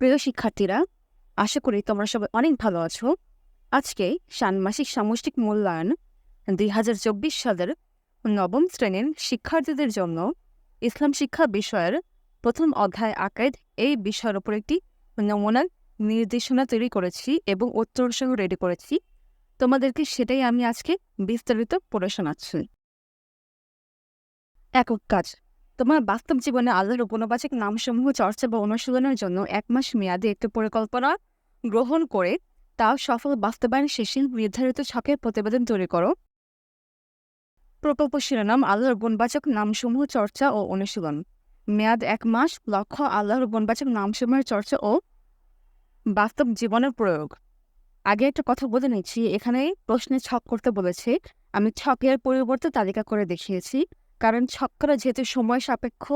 প্রিয় শিক্ষার্থীরা, আশা করি তোমরা সবাই অনেক ভালো আছো। আজকে ষান্মাসিক সামষ্টিক মূল্যায়ন দুই হাজার চব্বিশ সালের নবম শ্রেণির শিক্ষার্থীদের জন্য ইসলাম শিক্ষা বিষয়ের প্রথম অধ্যায় আকাইদ এই বিষয়ের উপর একটি নমুনার নির্দেশনা তৈরি করেছি এবং উত্তর সহ রেডি করেছি। তোমাদেরকে সেটাই আমি আজকে বিস্তারিত পড়ে শোনাচ্ছি। একক কাজ। তোমার বাস্তব জীবনে আল্লাহর উপনবাচক নামসমূহ চর্চা বা অনুশীলনের জন্য এক মাস মেয়াদে একটি পরিকল্পনা গ্রহণ করে তা সফল বাস্তবায়ন শেষে নির্ধারিত ছকের প্রতিবেদন তৈরি করো। প্রকল্প শিরোনাম আল্লাহর গুণবাচক নামসমূহ চর্চা ও অনুশীলন। মেয়াদ এক মাস, লক্ষ্য আল্লাহর বনবাচক নামসমূহের চর্চা ও বাস্তব জীবনের প্রয়োগ। আগে একটা কথা বলে নিচ্ছি, এখানে প্রশ্নে ছক করতে বলেছে। আমি ছকের পরিবর্তে তালিকা করে দেখিয়েছি। কারণ ছক করা যেহেতু সময় সাপেক্ষ,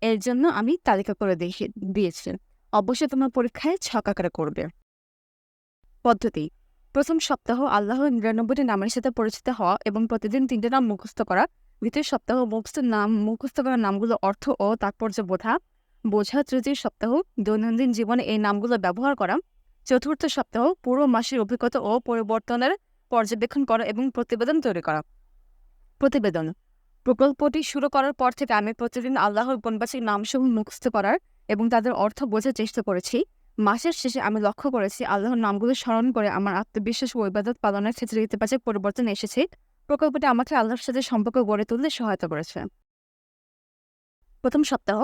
এর জন্য আমি তালিকা করে দেখিয়ে দিয়েছি। অবশ্যই তোমার পরীক্ষায় ছক আকারে করবে। পদ্ধতি। প্রথম সপ্তাহ আল্লাহ নিরানব্বইটি নামের সাথে পরিচিত হওয়া এবং প্রতিদিন তিনটে নাম মুখস্থ করা। দ্বিতীয় সপ্তাহ মুখস্থ নাম, মুখস্থ করা নামগুলো অর্থ ও তাৎপর্য বোঝা। বোঝা তৃতীয় সপ্তাহ দৈনন্দিন জীবনে এই নামগুলো ব্যবহার করা। চতুর্থ সপ্তাহ পুরো মাসের অভিজ্ঞতা ও পরিবর্তনের পর্যবেক্ষণ করা এবং প্রতিবেদন তৈরি করা। প্রতিবেদন। প্রকল্পটি শুরু করার পর থেকে আমি প্রতিদিন আল্লাহর বনবাসী নামসমূহ মুখস্থ করার এবং তাদের অর্থ বোঝার চেষ্টা করেছি। মাসের শেষে আমি লক্ষ্য করেছি আল্লাহর নামগুলো স্মরণ করে আমার আত্মবিশ্বাস ও ইবাদত পালনের ক্ষেত্রে ইতিবাচক পরিবর্তন এসেছে। প্রকল্পটি আমাকে আল্লাহর সাথে সম্পর্ক গড়ে তুলতে সহায়তা করেছে। প্রথম সপ্তাহ,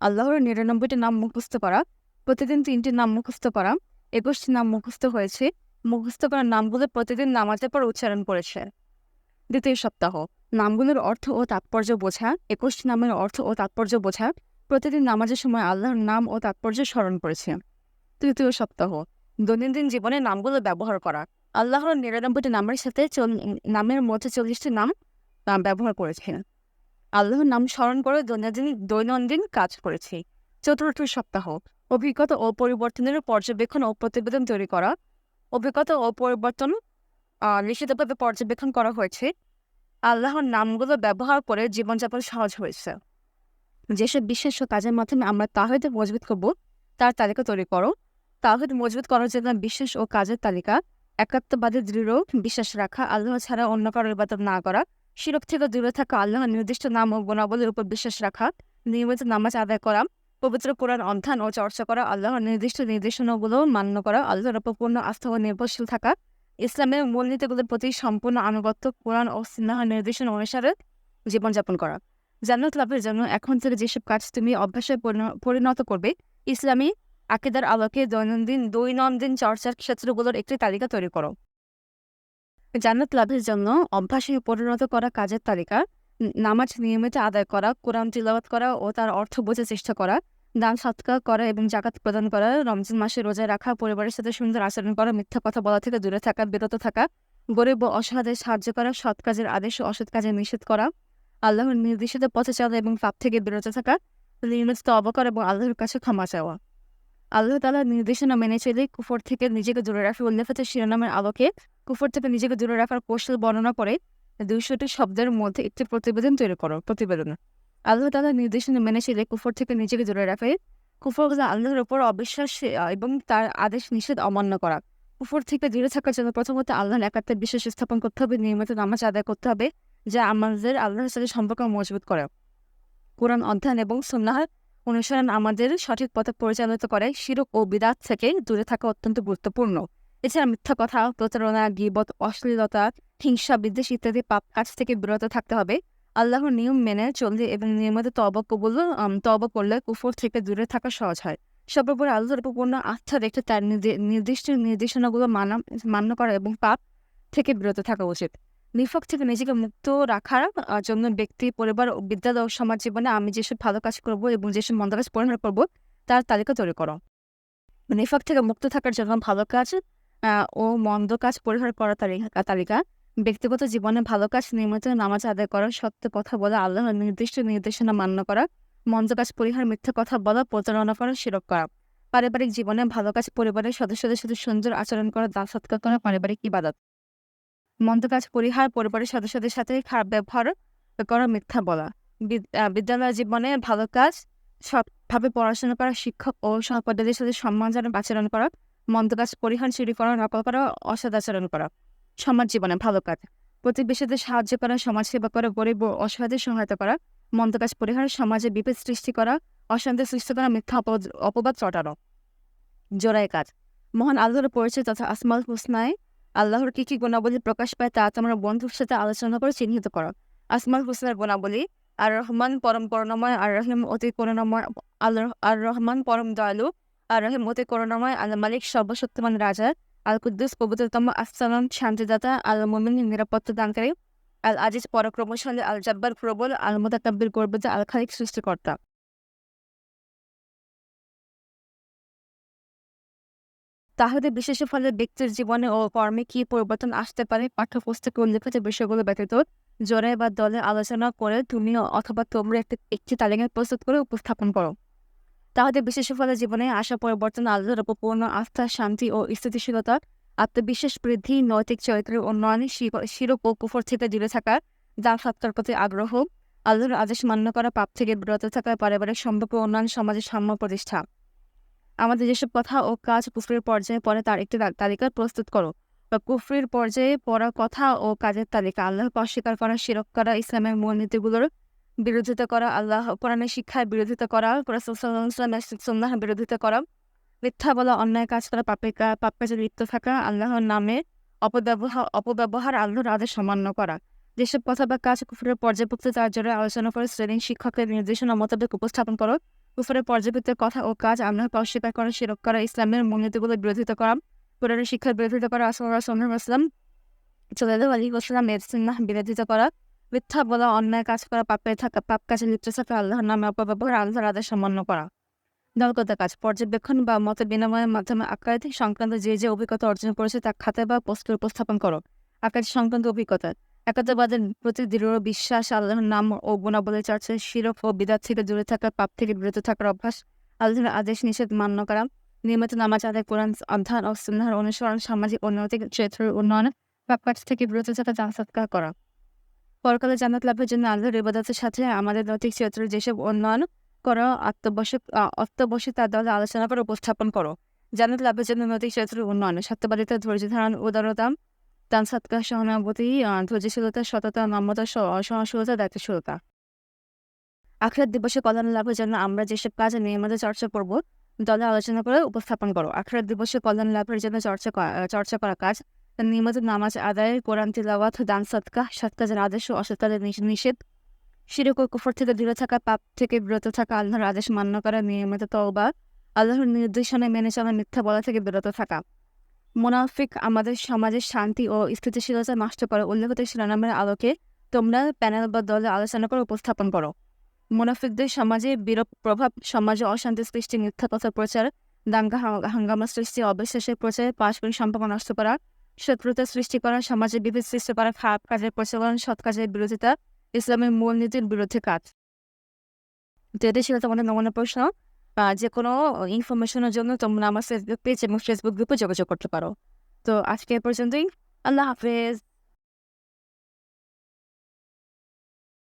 আল্লাহর নিরানব্বইটি নাম মুখস্থ করা, প্রতিদিন তিনটি নাম মুখস্থ করা, একুশটি নাম মুখস্থ হয়েছে। মুখস্থ করা নামগুলো প্রতিদিন নামাজের পর উচ্চারণ করেছে। দ্বিতীয় সপ্তাহ নামগুলোর অর্থ ও তাৎপর্য বোঝা, একুশটি নামের অর্থ ও তাৎপর্য বোঝা প্রতিদিন নামাজের সময় আল্লাহর নাম ও তাৎপর্য স্মরণ করেছে। তৃতীয় সপ্তাহ, দৈনন্দিন জীবনে নামগুলো ব্যবহার করা। আল্লাহর নিরানব্বইটি নামের সাথে নামের মধ্যে চল্লিশটি নাম ব্যবহার করেছে। আল্লাহর নাম স্মরণ করে দৈনন্দিন দৈনন্দিন কাজ করেছি। চতুর্থ সপ্তাহ, অভিজ্ঞতা ও পরিবর্তনের পর্যবেক্ষণ ও প্রতিবেদন তৈরি করা। অভিজ্ঞতা ও পরিবর্তন লিখিতভাবে পর্যবেক্ষণ করা হয়েছে। আল্লাহর নামগুলো ব্যবহার করে জীবনযাপন সহজ হয়েছে। যেসব বিশ্বাস কাজের মাধ্যমে আমরা তাহিদ মজবুত করব, তার তালিকা তৈরি করো। তাহিদ মজবুত করার জন্য বিশ্বাস ও কাজের তালিকা একাত্মবাদে দৃঢ় বিশ্বাস রাখা, আল্লাহ ছাড়া অন্য কারও ইবাদত না করা, শিরক থেকে দূরে থাকা, আল্লাহর নির্দিষ্ট নাম ও গুণাবলীর উপর বিশ্বাস রাখা, নিয়মিত নামাজ আদায় করা, পবিত্র কোরআন অধ্যয়ন ও চর্চা করা, আল্লাহর নির্দিষ্ট নির্দেশনাগুলো মান্য করা, আল্লাহর উপর পূর্ণ আস্থা ও নির্ভরশীল থাকা ইসলামের মূলনীতিগুলোর প্রতি সম্পূর্ণ আনুগত্য, কোরআন ও সিন্নাহর নির্দেশনা অনুসারে জীবনযাপন করা। জান্নাত লাভের জন্য এখন থেকে যেসব কাজ তুমি অভ্যাসে পরিণত করবে, ইসলামী আকিদার আলোকে দৈনন্দিন দৈনন্দিন চর্চার ক্ষেত্রগুলোর একটি তালিকা তৈরি করো। জান্নাত লাভের জন্য অভ্যাসে পরিণত করা কাজের তালিকা, নামাজ নিয়মিত আদায় করা, কোরআন তিলাওয়াত করা ও তার অর্থ বোঝার চেষ্টা করা দান, সৎকার করা এবং জাকাত প্রদান করা, রমজান মাসে রোজা রাখা, পরিবারের সাথে সুন্দর আচরণ করা, মিথ্যা কথা বলা থেকে দূরে থাকা, বিরত থাকা, গরিব ও অসহায়দের সাহায্য করা, সৎ কাজের আদেশ ও অসৎ কাজে নিষেধ করা, আল্লাহর নির্দেশিত পথে চলা এবং পাপ থেকে বিরত থাকা, নিয়মিত তবা করা এবং আল্লাহর কাছে ক্ষমা চাওয়া। আল্লাহ তালার নির্দেশনা মেনে চলে কুফর থেকে নিজেকে দূরে রাখা। উল্লেখিত শিরোনামের আলোকে কুফর থেকে নিজেকে দূরে রাখার কৌশল বর্ণনা করে দুইশোটি শব্দের মধ্যে একটি প্রতিবেদন তৈরি করো। প্রতিবেদন আল্লাহ তালার নির্দেশনা মেনে চলে কুফর থেকে নিজেকে দূরে রাখে। কুফর আল্লাহর ওপর অবিশ্বাস এবং তার আদেশ নিষেধ অমান্য করা। কুফর থেকে দূরে থাকার জন্য প্রথমত আল্লাহর একাত্মের বিশ্বাস স্থাপন করতে হবে, নিয়মিত নামাজ আদায় করতে হবে, যা আমাদের আল্লাহর সাথে সম্পর্ক মজবুত করে। কোরআন অধ্যয়ন এবং সুন্নাহর অনুসরণ আমাদের সঠিক পথে পরিচালিত করে, শিরক ও বিদাত থেকে দূরে থাকা অত্যন্ত গুরুত্বপূর্ণ। এছাড়া মিথ্যা কথা, প্রতারণা, গিবত, অশ্লীলতা, হিংসা, বিদ্বেষ ইত্যাদি পাপ কাজ থেকে বিরত থাকতে হবে। আল্লাহর নিয়ম মেনে চললে এবং নিয়মিত তব কবুল তব করলে কুফর থেকে দূরে থাকা সহজ হয়। সর্বোপরি আল্লাহর পূর্ণ আস্থা রেখে তার নির্দিষ্ট নির্দেশনাগুলো মানা, মান্য করা এবং পাপ থেকে বিরত থাকা উচিত। নিফক থেকে নিজেকে মুক্ত রাখার জন্য ব্যক্তি, পরিবার ও বিদ্যালয় সমাজ জীবনে আমি যেসব ভালো কাজ করব এবং যেসব মন্দ কাজ পরিহার করব, তার তালিকা তৈরি করো। নিফাক থেকে মুক্ত থাকার জন্য ভালো কাজ ও মন্দ কাজ পরিহার করার তালিকা ব্যক্তিগত জীবনে ভালো কাজ নিয়মিত নামাজ আদায় করা, সত্য কথা বলা, আল্লাহর নির্দিষ্ট নির্দেশনা মান্য করা মন্দ কাজ পরিহার, মিথ্যা কথা বলা, প্রতারণা করা, শিরক করা। পারিবারিক জীবনে ভালো কাজ পরিবারের সদস্যদের সাথে সুন্দর আচরণ করা, দান সৎকার করা, পারিবারিক ইবাদত। মন্দ কাজ পরিহার, পরিবারের সদস্যদের সাথে খারাপ ব্যবহার করা, মিথ্যা বলা। বিদ- বিদ্যালয় জীবনে ভালো কাজ সৎ ভাবে পড়াশোনা করা, শিক্ষক ও সহপাঠীদের সাথে সম্মানজনক আচরণ করা মন্দ কাজ পরিহার চুরি করা, নকল করা অসদাচরণ করা। সমাজ জীবনে ভালো কাজ। প্রতিবেশীদের সাহায্য করা সমাজ সেবা করা, গরিব অসহায়দের সহায়তা করা মন্দ কাজ পরিহার, সমাজে বিভেদ সৃষ্টি করা, অশান্তি সৃষ্টি করা, মিথ্যা অপবাদ- চটানো জোড়ায় কাজ। মহান আল্লাহর পরিচয় তথা আসমাল হুসনায় আল্লাহর কি কি গুণাবলী প্রকাশ পায় তা তোমরা বন্ধুর সাথে আলোচনা করে চিহ্নিত করো। আসমাল হুসনার গুণাবলী আর রহমান পরম করুণাময় আর রহিম অতি করুণাময়, আল্লাহ আর রহমান পরম দয়ালু আর রহিম অতি করুণাময় আল মালিক সর্বশক্তিমান রাজা আল কুদ্দুস পবিত্রতম আসসালাম শান্তিদাতা আল মোমিন নিরাপত্তা দানকারী আল আজিজ পরাক্রমশালী আল জব্বার প্রবল আল মোতাকাব্বির গর্বিত আল খালিক সৃষ্টিকর্তা তাহলে বিশেষ ফলে ব্যক্তির জীবনে ও কর্মে কি পরিবর্তন আসতে পারে পাঠ্যপুস্তকে উল্লেখিত বিষয়গুলো ব্যতীত জোরে বা দলে আলোচনা করে তুমি অথবা তোমরা একটি একটি তালিকা প্রস্তুত করে উপস্থাপন করো তাহলে বিশেষ ফলে জীবনে আসা পরিবর্তন আল্লাহর উপর পূর্ণ আস্থা, শান্তি ও স্থিতিশীলতা, আত্মবিশ্বাস বৃদ্ধি, নৈতিক চরিত্রের উন্নয়ন শির- শিরক ও কুফর থেকে দূরে থাকা দান সত্তার প্রতি আগ্রহ, আল্লাহর আদেশ মান্য করা, পাপ থেকে বিরত থাকা, পারিবারিক সম্পর্ক, উন্নয়ন, সমাজের সাম্য প্রতিষ্ঠা আমাদের যেসব কথা ও কাজ কুফরির পর্যায়ে পড়ে, তার একটি তালিকা প্রস্তুত করো। বা কুফরির পর্যায়ে পড়া কথা ও কাজের তালিকা, আল্লাহকে অস্বীকার করা শিরক করা, ইসলামের মূলনীতিগুলোর বিরোধিতা করা, আল্লাহ কোরআনের শিক্ষার বিরোধিতা করা সুন্নাহ বিরোধিতা করা। মিথ্যা বলা, অন্যায় কাজ করা, পাপে পাপ কাজে লিপ্ত থাকা, আল্লাহর নামে অপব্যবহার অপব্যবহার আল্লাহর আদেশ অমান্য করা। যেসব কথা বা কাজ কুফরের পর্যায়ভুক্ত তার জন্য আলোচনা করে শ্রেণি শিক্ষকের নির্দেশনা মোতাবেক উপস্থাপন করো। কুফরের পর্যাবৃত্ত কথা ও কাজ আল্লাহকে অস্বীকার করা শিরক করা, ইসলামের মূলনীতিগুলোর বিরোধিতা করা, কোরআনের শিক্ষার বিরোধিতা করা ইসলাম চলে আলী ইসলাম মেদিসিন্নাহ বিরোধিতা করা। মিথ্যা বলা, অন্যায় কাজ করা পাপে থাকা, পাপ কাজে লিপ্ত থাকা আল্লাহর নামে অপব্যবহার আল্লাহর আদেশ অমান্য করা। দলগত কাজ, পর্যবেক্ষণ বা মত বিনিময়ের মাধ্যমে আকার সংক্রান্ত যে যে অভিজ্ঞতা অর্জন করেছে তা খাতে বা পোস্টে উপস্থাপন করো। আকার সংক্রান্ত অভিজ্ঞতা একাত্মবাদের প্রতি দৃঢ় বিশ্বাস, আল্লাহর নাম ও গুণাবলী চর্চা শিরক ও বিদাত থেকে দূরে থাকা, পাপ থেকে বিরত থাকার অভ্যাস, আল্লাহর আদেশ নিষেধ মান্য করা, নিয়মিত নামাজ আদায়, কোরআন অধ্যয়ন ও সুন্নাহর অনুসরণ, সামাজিক ও নৈতিক চরিত্রের উন্নয়ন পাপ কাজ থেকে বিরত থাকা দান সৎকার করা। পরকালে জান্নাত লাভের জন্য আল্লাহর ইবাদতের সাথে আমাদের নৈতিক চরিত্রের যেসব উন্নয়ন করো, আত্মবশ অত্যাবশ্যক তার দলে আলোচনা করে, উপস্থাপন করো। জান্নাত লাভের জন্য নৈতিক চরিত্রের উন্নয়ন, সত্যবাদিতা, ধৈর্য ধারণ, উদারতা, দান, সৎকার, সহানুভূতি ধৈর্যশীলতা, সততা, নম্রতা সহ- সহনশীলতা, দায়িত্বশীলতা। আখরাত দিবসে কল্যাণ লাভের জন্য আমরা যেসব কাজে নিয়মিত চর্চা করব, দলে আলোচনা করে উপস্থাপন করো। আখরাত দিবসে কল্যাণ লাভের জন্য চর্চা চর্চা করা কাজ নিয়মিত নামাজ আদায় কোরআন তিলাওয়াত, দান সৎকা সৎ কাজের আদেশ ও অসৎ নিষেধ। শিরক ও কুফর থেকে দূরে থাকা পাপ থেকে বিরত থাকা আল্লাহর আদেশ মান্য করা নিয়মিত তওবা, আল্লাহর নির্দেশনা মেনে চলা মিথ্যা বলা থেকে বিরত থাকা। মুনাফিক আমাদের সমাজের শান্তি ও স্থিতিশীলতা নষ্ট করে উল্লেখিত শিরোনামের আলোকে তোমরা প্যানেল বা দলে আলোচনা করে উপস্থাপন করো। মুনাফিকদের সমাজে বিরূপ প্রভাব, সমাজে অশান্তি সৃষ্টি, মিথ্যা কথা প্রচার, দাঙ্গা হাঙ্গামা সৃষ্টি, অবিশ্বাসের প্রচারে পারস্পরিক সম্পর্ক নষ্ট করা শত্রুতা সৃষ্টি করা, সমাজে বিভেদ সৃষ্টি করা, খারাপ কাজের প্রচলন, সৎ কাজের বিরোধিতা, ইসলামের মূলনীতির বিরুদ্ধে কাজ। তো ছিল তোমাদের নমুনা প্রশ্ন, বা যে কোনো ইনফরমেশনের জন্য তোমরা আমার ফেসবুক পেজ এবং ফেসবুক গ্রুপে যোগাযোগ করতে পারো। তো আজকে পর্যন্তই। আল্লাহ হাফেজ।